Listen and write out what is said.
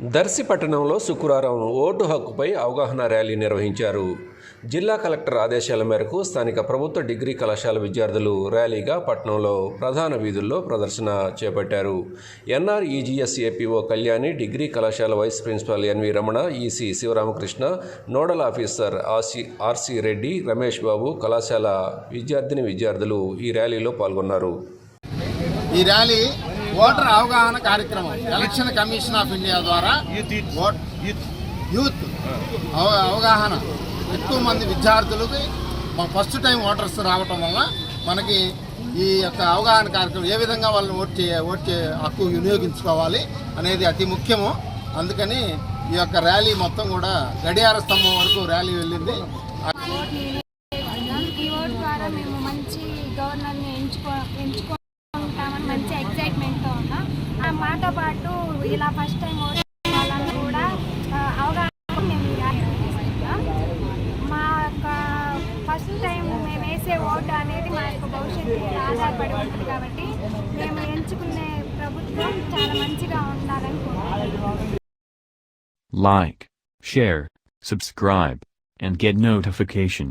Darsi పట్టణంలో శుక్రవారం vote హక్కుపై అవగాహన ర్యాలీ నిర్వహించారు. జిల్లా కలెక్టర్ ఆదేశాల మేరకు స్థానిక ప్రభుత్వ డిగ్రీ కళాశాల విద్యార్థులు ర్యాలీగా పట్టణంలో ప్రధాన వీధుల్లో ప్రదర్శన చేపట్టారు. ఎన్ఆర్ఈజీఎస్ ఏపీఓ కళ్యాణి డిగ్రీ కళాశాల vice principal NV Ramana EC Sivaramakrishna nodal officer RC RC Reddy Ramesh Babu కళాశాల విద్యార్థిని విద్యార్థులు ఈ ర్యాలీలో పాల్గొన్నారు. ఈ ర్యాలీ ఓటర్ అవగాహన కార్యక్రమం ఎలక్షన్ కమిషన్ ఆఫ్ ఇండియా ద్వారా యూత్ అవ- అవగాహన. ఎక్కువ మంది విద్యార్థులకి మా ఫస్ట్ టైం ఓటర్స్ రావటం వల్ల మనకి ఈ యొక్క అవగాహన కార్యక్రమం ఏ విధంగా వాళ్ళని ఓట్ చే ఓట్ చే హక్కు వినియోగించుకోవాలి అనేది అతి ముఖ్యము. అందుకని ఈ యొక్క ర్యాలీ మొత్తం కూడా గడియార స్తంభం వరకు ర్యాలీ వెళ్ళింది. ఈ ఓట్ ద్వారా మేము మంచి గవర్నర్ని ఎంచుకో ఎంచుకుంటామని మాతో పాటు ఇలా ఫస్ట్ టైం ఓట్ కూడా అవగాహన మేము మా యొక్క ఫస్ట్ టైం మేము వేసే ఓటు అనేది మా యొక్క భవిష్యత్తు ఆధారపడి ఉంటుంది కాబట్టి మేము ఎంచుకునే ప్రభుత్వం చాలా మంచిగా ఉండాలని like share subscribe and get notification.